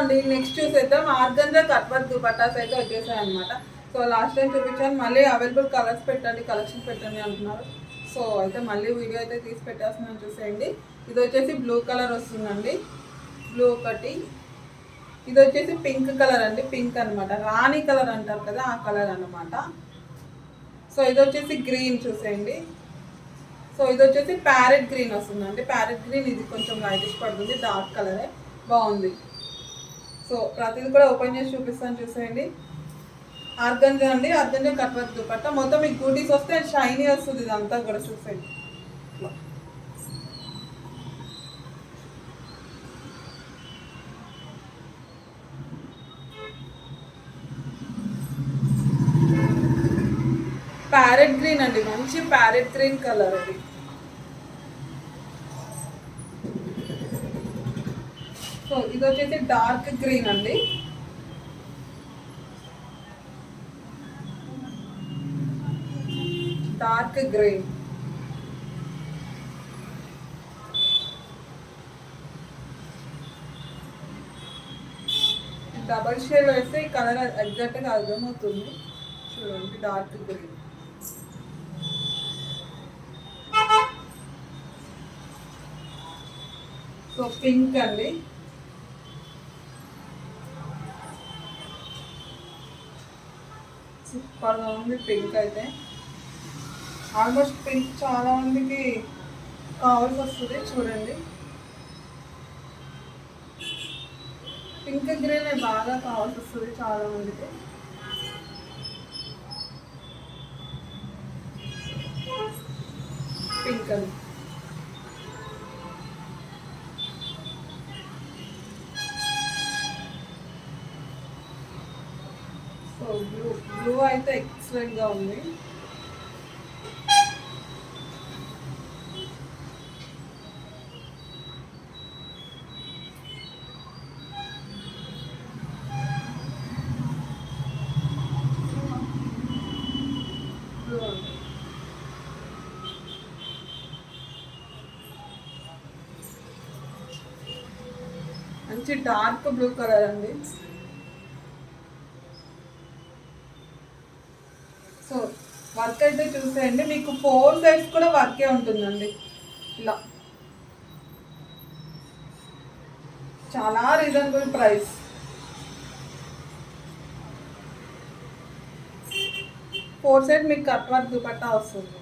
అండి నెక్స్ట్ చూసేద్దాం. Organza cut dupattas అయితే వచ్చేసాయి అనమాట సో లాస్ట్ టైం చూపించాను. మళ్ళీ అవైలబుల్ కలర్స్ పెట్టండి కలెక్షన్ పెట్టండి అంటున్నారు. సో అయితే మళ్ళీ వీడియో అయితే తీసి పెట్టేస్తున్నాను చూసేయండి. ఇది వచ్చేసి బ్లూ కలర్ వస్తుందండి. బ్లూ ఒకటి. ఇది వచ్చేసి పింక్ కలర్ అండి. పింక్ అన్నమాట. రాణి కలర్ అంటారు కదా ఆ కలర్ అనమాట సో ఇది వచ్చేసి గ్రీన్ చూసేయండి. సో ఇది వచ్చేసి ప్యారెట్ గ్రీన్ వస్తుందండి. ప్యారెట్ గ్రీన్ ఇది కొంచెం లైటిష్ పడుతుంది డార్క్ కలరే బాగుంది. సో ప్రతిది కూడా ఓపెన్ చేసి చూపిస్తాను చూసేయండి. ఆర్గంజా అండి ఆర్గంజా కట్ వర్క్ మొత్తం మీకు గూటీస్ వస్తే షైనీ వస్తుంది ఇదంతా కూడా చూసేయండి. ప్యారెట్ గ్రీన్ అండి మంచి ప్యారెట్ గ్రీన్ కలర్ అది. సో ఇది వచ్చేసి డార్క్ గ్రీన్ అండి. Dark green. డబల్ షేడ్ వేస్తే ఈ కలర్ ఎగ్జాక్ట్గా అర్థమవుతుంది. చూడండి డార్క్ గ్రీన్. సో పింక్ అండి. సూపర్గా పింక్ అయితే. ఆల్మోస్ట్ పింక్ చాలా మందికి కావాల్సి వస్తుంది చూడండి. పింక్ గ్రీన్ బాగా కావాల్సి వస్తుంది చాలా మందికి. పింక్ అని సో బ్లూ బ్లూ అయితే ఎక్సలెంట్గా ఉంది ఉంది. మంచి డార్క్ బ్లూ కలర్ అండి సో వర్క్ అయితే చూసేయండి. మీకు ఫోర్ సైడ్స్ కూడా వర్కే ఉంటుందండి. ఇలా. చాలా రీజనబుల్ ప్రైస్ ఫోర్ సైడ్ మీకు కట్ వర్క్ దుపట్టా వస్తుంది.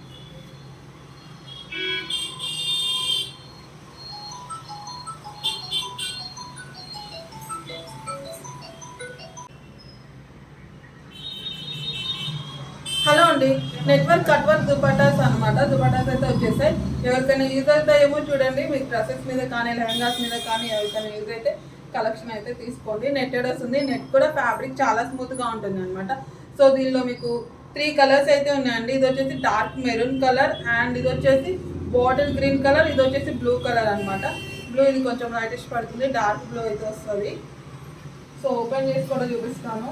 అండి నెట్వర్క్ కట్ వర్క్ దుపటాస్ అనమాట దుపటాస్ అయితే వచ్చేసాయి. ఎవరికైనా యూజ్ అవుతాయేమో చూడండి. మీకు డ్రెస్సెస్ మీద కానీ లెహంగాస్ మీద కానీ ఎవరికైనా యూజ్ అయితే కలెక్షన్ అయితే తీసుకోండి. నెట్టెడ్ వస్తుంది నెట్ కూడా ఫ్యాబ్రిక్ చాలా స్మూత్గా ఉంటుంది అనమాట సో దీనిలో మీకు త్రీ కలర్స్ అయితే ఉన్నాయండి. ఇది వచ్చేసి డార్క్ మెరూన్ కలర్ అండ్ ఇది వచ్చేసి బాటిల్ గ్రీన్ కలర్ ఇది వచ్చేసి బ్లూ కలర్ అనమాట బ్లూ ఇది కొంచెం లైటిష్ పడుతుంది. డార్క్ బ్లూ అయితే వస్తుంది. సో ఓపెన్ చేసి కూడా చూపిస్తాను.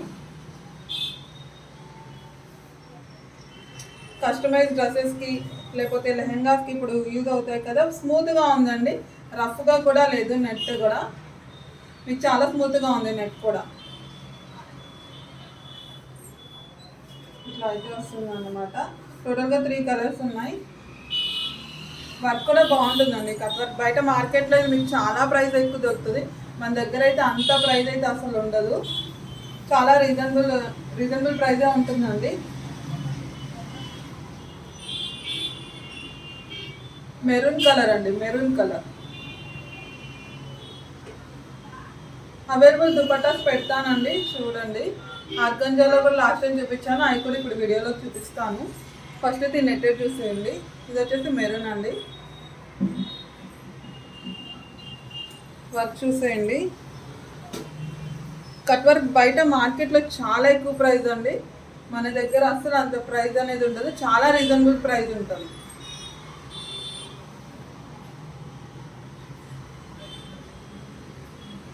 కస్టమైజ్ డ్రెస్సెస్కి లేకపోతే లెహెంగాస్కి ఇప్పుడు యూజ్ అవుతాయి కదా. స్మూత్గా ఉందండి. రఫ్గా కూడా లేదు నెట్ కూడా. మీకు చాలా స్మూత్గా ఉంది నెట్ కూడా. ఇట్లా అయితే వస్తుంది అనమాట టోటల్గా త్రీ కలర్స్ ఉన్నాయి. వర్క్ కూడా బాగుంటుందండి. కట్ వర్క్ బయట మార్కెట్లో మీకు చాలా ప్రైస్ ఎక్కువ దొరుకుతుంది. మన దగ్గర అయితే అంత ప్రైస్ అయితే అసలు ఉండదు. చాలా రీజనబుల్ రీజనబుల్ ప్రైజే ఉంటుందండి. మెరూన్ కలర్ అండి మెరూన్ కలర్. అవైలబుల్ దుపట్టాస్ పెడతానండి చూడండి. ఆర్గంజాలో కూడా లాస్ట్ టైం చూపించాను అవి కూడా ఇప్పుడు వీడియోలో చూపిస్తాను. ఫస్ట్ అయితే నెట్టెడ్ చూసేయండి. ఇది వచ్చేసి మెరూన్ అండి. వర్క్ చూసేయండి. కట్ వర్క్ బయట మార్కెట్లో చాలా ఎక్కువ ప్రైస్ అండి. మన దగ్గర అసలు అంత ప్రైస్ అనేది ఉండదు. చాలా రీజనబుల్ ప్రైస్ ఉంటుంది.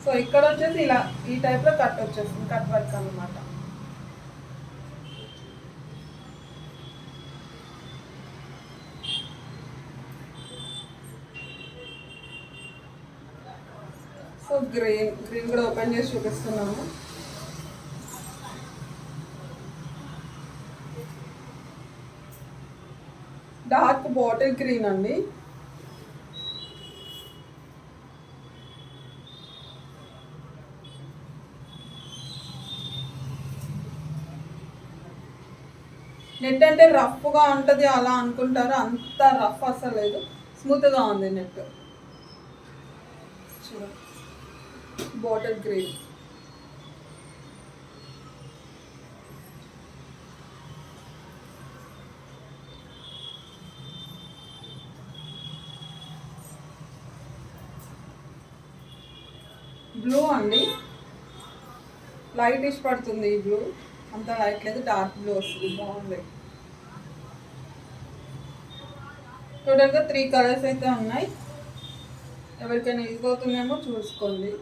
సో ఇక్కడ వచ్చేసి ఇలా ఈ టైప్లో కట్ వచ్చేస్తుంది కట్ వర్క్ అన్నమాట. సో గ్రీన్ గ్రీన్ కూడా ఓపెన్ చేసి చూపిస్తున్నాము. డార్క్ బాటిల్ గ్రీన్ అండి. నెట్ అంటే రఫ్గా ఉంటుంది అలా అనుకుంటారు. అంత రఫ్ అసలు లేదు. స్మూత్గా ఉంది నెట్. చూడండి బాటిల్ గ్రీన్. బ్లూ అండి. లైట్ ఇష్టపడుతుంది ఈ బ్లూ. అంత లైట్ లేదు డార్క్ బ్లూ వస్తుంది బాగుంది. టోటల్గా త్రీ కలర్స్ అయితే ఉన్నాయి. ఎవరికైనా యూజ్ అవుతుందేమో చూసుకోండి.